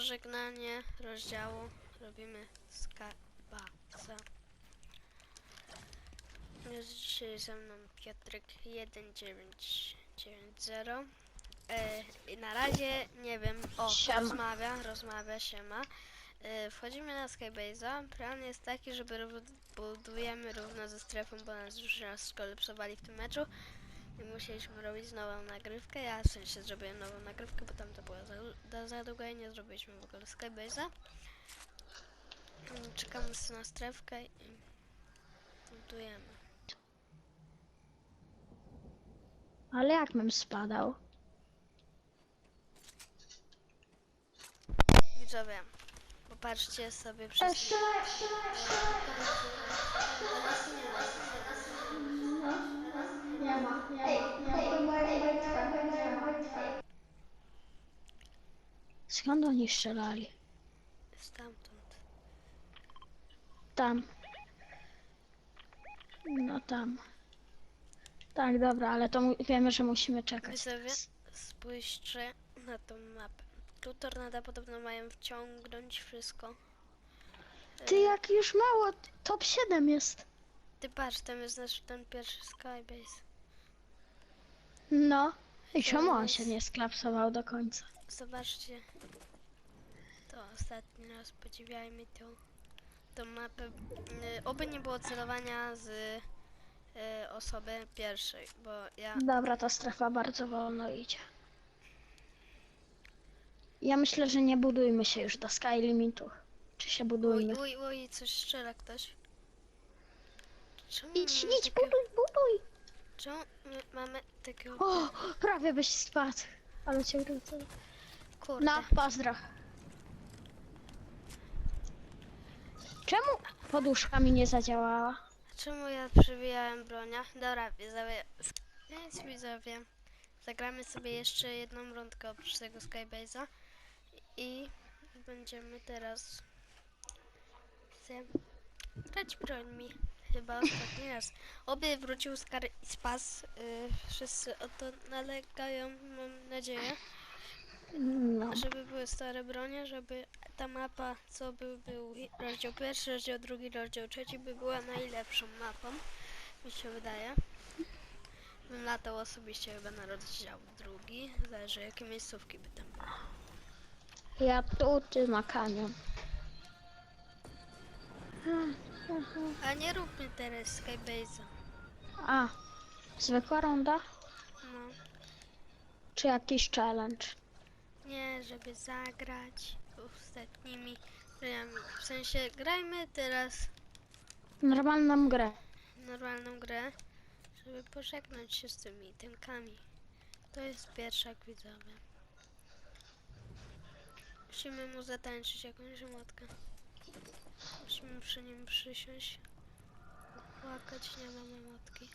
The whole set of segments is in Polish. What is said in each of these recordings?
pożegnanie rozdziału robimy skarbasa. Jest dzisiaj ze mną Piotrek 1990. E, i na razie nie wiem. O, Siema. rozmawia, rozmawia, siema. E, wchodzimy na Skybase'a. Plan jest taki, że rów- budujemy równo ze strefą, bo nas już raz skolapsowali w tym meczu. I musieliśmy robić nową nagrywkę. Ja w sensie zrobiłem nową nagrywkę, bo tam to była za, za, za długa i nie zrobiliśmy w ogóle Skybase'a. Mm, Czekamy sobie na strefkę i budujemy. Ale jak bym spadał? Widzowie, popatrzcie sobie przez... Ma, nie ma. Skąd oni strzelali? Stamtąd. Tam. No tam. Tak, dobra, ale to wiemy, że musimy czekać. Widzowie, spójrzcie na tą mapę. Tu tornada podobno mają wciągnąć wszystko. Ty jak już mało, top 7 jest. Ty patrz, tam jest nasz ten pierwszy Skybase. No. I czemu on się nie sklapsował do końca? Zobaczcie. To ostatni raz podziwiajmy tą, tą mapę. Y, Oby nie było celowania z y, osoby pierwszej, bo ja Dobra, ta strefa bardzo wolno idzie. Ja myślę, że nie budujmy się już do sky limitu. Czy się Uj, budujmy? uj, uj, coś strzela ktoś. Czemu Idź, idź, buduj, buduj! Czemu my mamy takiego... O, prawie byś spadł. Ale cię wrócę. Kurde. Na, pozdro. Czemu poduszka mi nie zadziałała? Czemu ja przewijałem bronia? Dobra, widzowie. Więc widzowie. Zagramy sobie jeszcze jedną rundkę oprócz tego Skybase'a. I będziemy teraz... Chcę grać brońmi. Chyba ostatni raz. Oby wrócił Skar i Spas. Yy, wszyscy o to nalegają, mam nadzieję. No. żeby były stare bronie, żeby ta mapa, co był, był rozdział pierwszy, rozdział drugi, rozdział trzeci, by była najlepszą mapą, mi się wydaje. Bym latał osobiście chyba na rozdział drugi, zależy jakie miejscówki by tam były. Ja tu, ty na kanion. A nie róbmy teraz Skybase'a. A, zwykła runda? No, Czy jakiś challenge? nie, żeby zagrać ostatnimi grami. W sensie grajmy teraz Normalną grę. normalną grę, żeby pożegnać się z tymi itemkami. To jest pierwsza widzowie. Musimy mu zatańczyć jakąś emotkę. Musimy przy nim przysiąść. Płakać, nie mam emotki.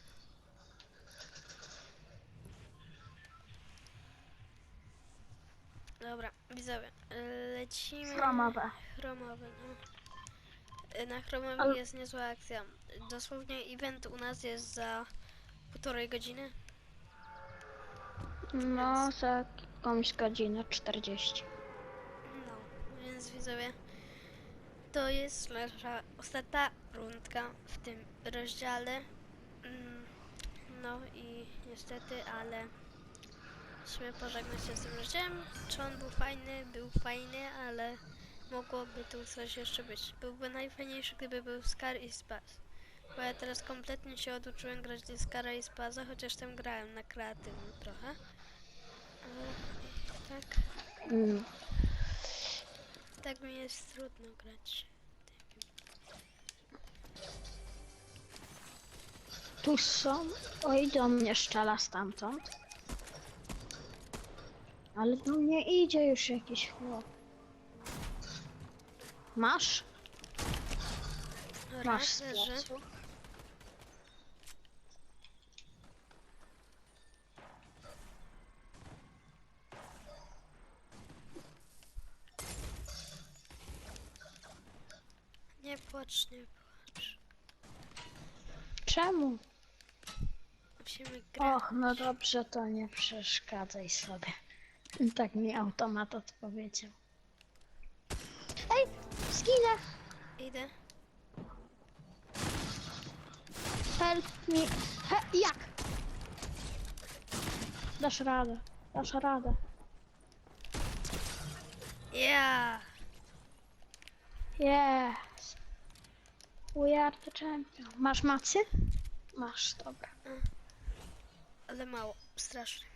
Dobra, widzowie, lecimy. Chromowe. Chromowy, no. Y, Na chromowych Ale- jest niezła akcja. Dosłownie event u nas jest za półtorej godziny. No, za jakąś godzinę 40. No, więc widzowie, to jest nasza ostatnia rundka w tym rozdziale. Mm, No i niestety, ale musimy pożegnać się z tym rozdziałem. Czy on był fajny? Był fajny, ale mogłoby tu coś jeszcze być. Byłby najfajniejszy, gdyby był Scar i Spaz. Bo ja teraz kompletnie się oduczyłem grać do Skara i Spaza, chociaż tam grałem na kreatywnym trochę. Ale tak. Mm. Tak mi jest trudno grać. Tu są. Oj, do mnie szczela stamtąd. Ale do mnie idzie już jakiś chłop. Masz? Masz z leży. placu. Nie płacz, nie płacz. Czemu? Musimy grać. Och, no dobrze, to nie przeszkadzaj sobie. Tak mi automat odpowiedział. Ej, zginę. Idę. Help me. He, jak? Dasz radę. Dasz radę. Ja. Yes. We are the champion. Masz macy? Masz, dobra. Ale mało. Strasznie.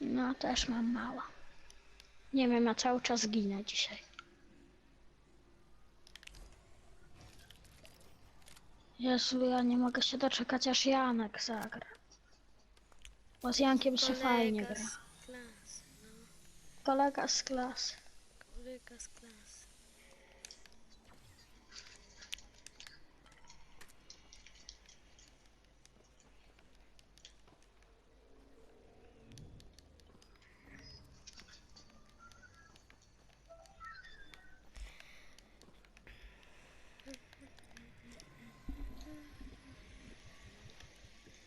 No, też mam mała. Nie wiem, ja cały czas ginę dzisiaj. Jezu, ja nie mogę się doczekać, aż Janek zagra. Bo z Jankiem się fajnie gra. z klasy. No. Kolega z klasy. Kolega z klasy.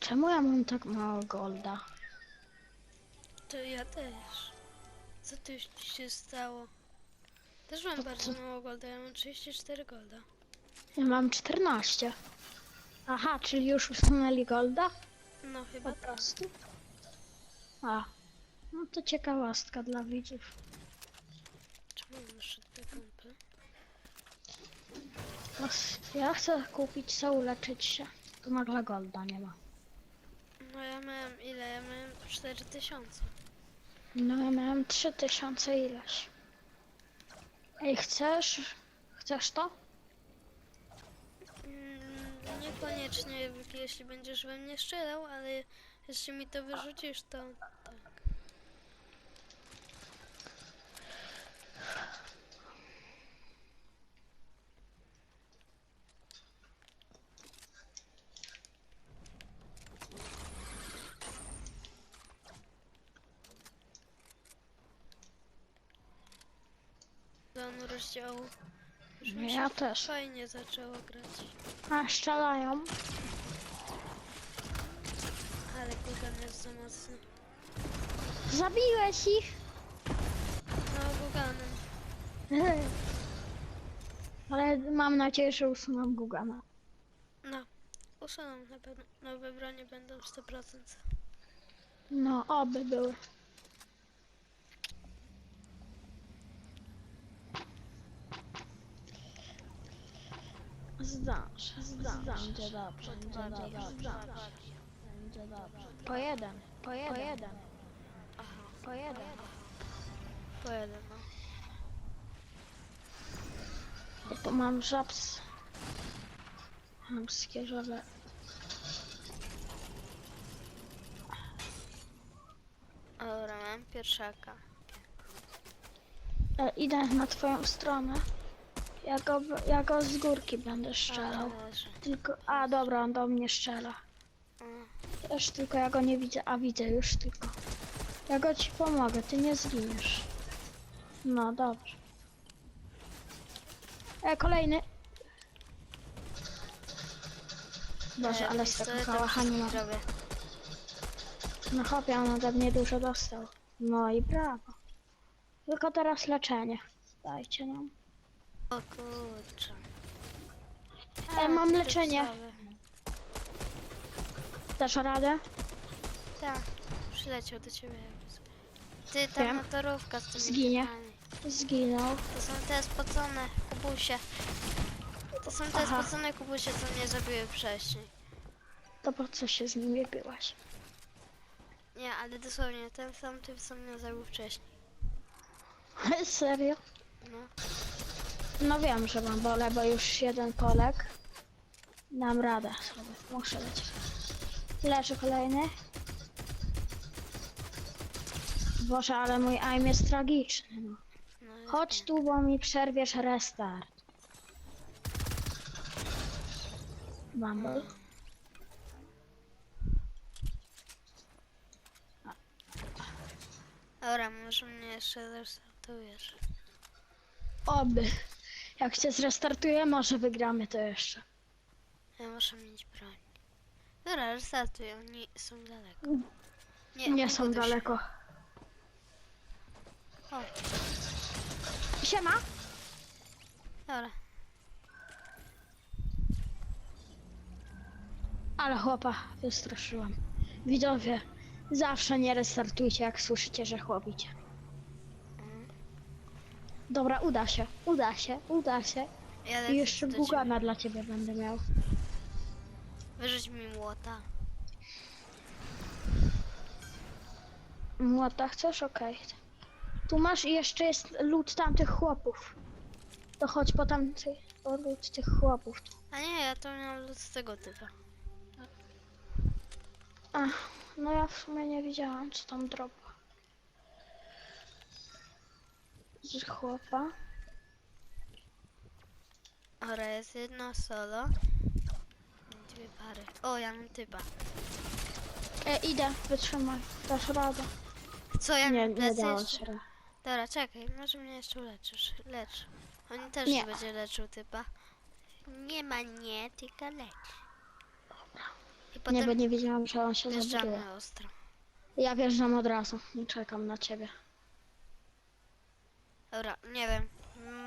Czemu ja mam tak mało golda? To ja też. Co tu się stało? Też mam To bardzo co? mało golda. Ja mam 34 golda. Ja mam 14. Aha, czyli już usunęli golda? No chyba Po tak. prostu. A, no to ciekawostka dla widzów. Czemu mam jeszcze dwie pompy? No, s- Ja chcę kupić co uleczyć się. Tu nagle golda nie ma. No ja miałem ile? Ja miałem 4000. No ja miałem 3000 ileś. Ej, chcesz? Chcesz to? Mm, niekoniecznie, jeśli będziesz we mnie strzelał, ale jeśli mi to wyrzucisz, to Do rozdziału. Już mi Nie, się ja też. fajnie zaczęło grać. A, strzelają. Ale Gugan jest za mocny. Zabiłeś ich! No, Guganem. Ale mam nadzieję, że usuną Gugana. No, usuną na pewno. Nowe bronie będą 100%. No, oby były. Zdążę, zdążę. Będzie dobrze, będzie dobrze. Będzie dobrze. Po jeden, po jeden, po jeden, Aha, po jeden. pojedę, no. Ja tu mam żabs. Chamskie żaby. Dobra, mam pierwszaka. E, idę na twoją stronę. Ja go, ja go z górki będę strzelał. Tylko, a dobra, on do mnie strzela. Też tylko ja go nie widzę, a widzę już tylko. Ja go ci pomogę, ty nie zginiesz. No dobrze. E, kolejny. Boże, ale z wszystkich robię. No chłopie, on ode mnie dużo dostał. No i brawo. Tylko teraz leczenie. Dajcie nam. O kurczę. E, mam ty leczenie. Dasz radę? Tak, przyleciał do ciebie. Ty, ta Wiem. motorówka z tymi Zginie. typami. Zginął. To są te spocone kubusie. To są te Aha. spocone kubusie, co mnie zabiły wcześniej. To po co się z nimi byłaś? Nie, ale dosłownie ten sam typ, co mnie zabił wcześniej. Serio? No. No wiem, że mam bolę, bo już jeden polek. Dam radę sobie. Muszę lecieć. Leży kolejny. Boże, ale mój aim jest tragiczny. No. no Chodź tu, bo mi przerwiesz restart. Bumble. Dobra, może mnie jeszcze zrestartujesz. Oby. Jak się zrestartuje, może wygramy to jeszcze. Ja muszę mieć broń. Dobra, restartuj, oni są daleko. Nie, Nie są buduj się. daleko. O, Siema. Dobra. Ale chłopa wystraszyłam. Widzowie, zawsze nie restartujcie, jak słyszycie, że chłopicie. Dobra, uda się, uda się, uda się. Ja I jeszcze do bugana dla ciebie będę miał. Wyrzuć mi młota. Młota chcesz? Okej. Tu masz i jeszcze jest lód tamtych chłopów. To chodź po tamtych, po lód tych chłopów. A nie, ja to miałam lód z tego typa. Ach, no ja w sumie nie widziałam, co tam dropa. Z chłopa. Dobra, jest jedno solo. Dwie pary. O, ja mam typa. E, idę, wytrzymaj, dasz radę. Co, ja Nie, mam nie plecy jeszcze? rady. Dobra, czekaj, może mnie jeszcze uleczysz. Lecz. On też Nie. będzie leczył typa. Nie ma nie, tylko lecz. I Nie, potem bo nie wiedziałam, że on się wjeżdżamy ostro. Ja wjeżdżam od razu, nie czekam na ciebie. Dobra, nie wiem.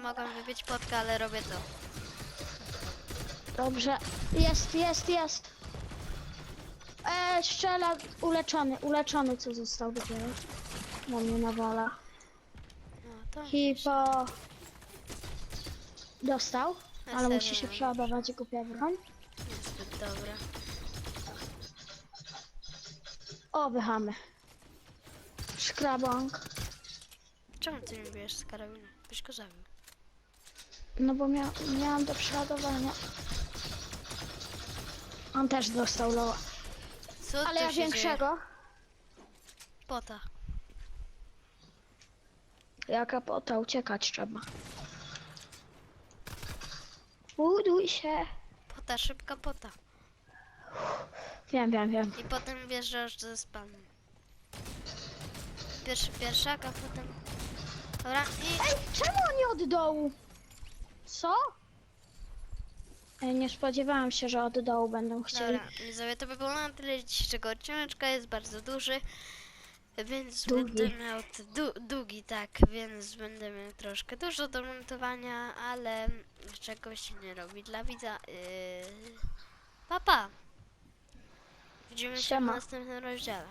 Mogłam wybić potkę, ale robię to. Dobrze, jest, jest, jest. E, strzela, uleczony, uleczony, co został dopiero. Na mnie na wola. No, to Hipo. Dostał, ale serio musi się przeładować głupia broń. niezbyt dobre. O, wychamy. Szkrabąk. Czemu ty nie bierzesz z karabinu? Byś go zabił. No bo mia miałam do przeładowania. On też dostał loa. Co Ale tu ja się większego. Dzieje? Pota. Jaka pota, uciekać trzeba. Buduj się. Pota, szybka pota. Wiem, wiem, wiem. I potem wjeżdżasz ze spawnem. Pierwszy pierwszak, a potem... Dobra, i... Ej, czemu oni od dołu? Co? Ej, nie spodziewałam się, że od dołu będą chcieli. Dobra, widzowie, to by było na tyle dzisiejszego odcineczka, jest bardzo duży. Więc Długi. będę miał du, długi, tak, więc będę miał troszkę dużo do montowania, ale czegoś się nie robi dla widza. Yy... Pa, pa! Widzimy się w Siema. następnym rozdziale.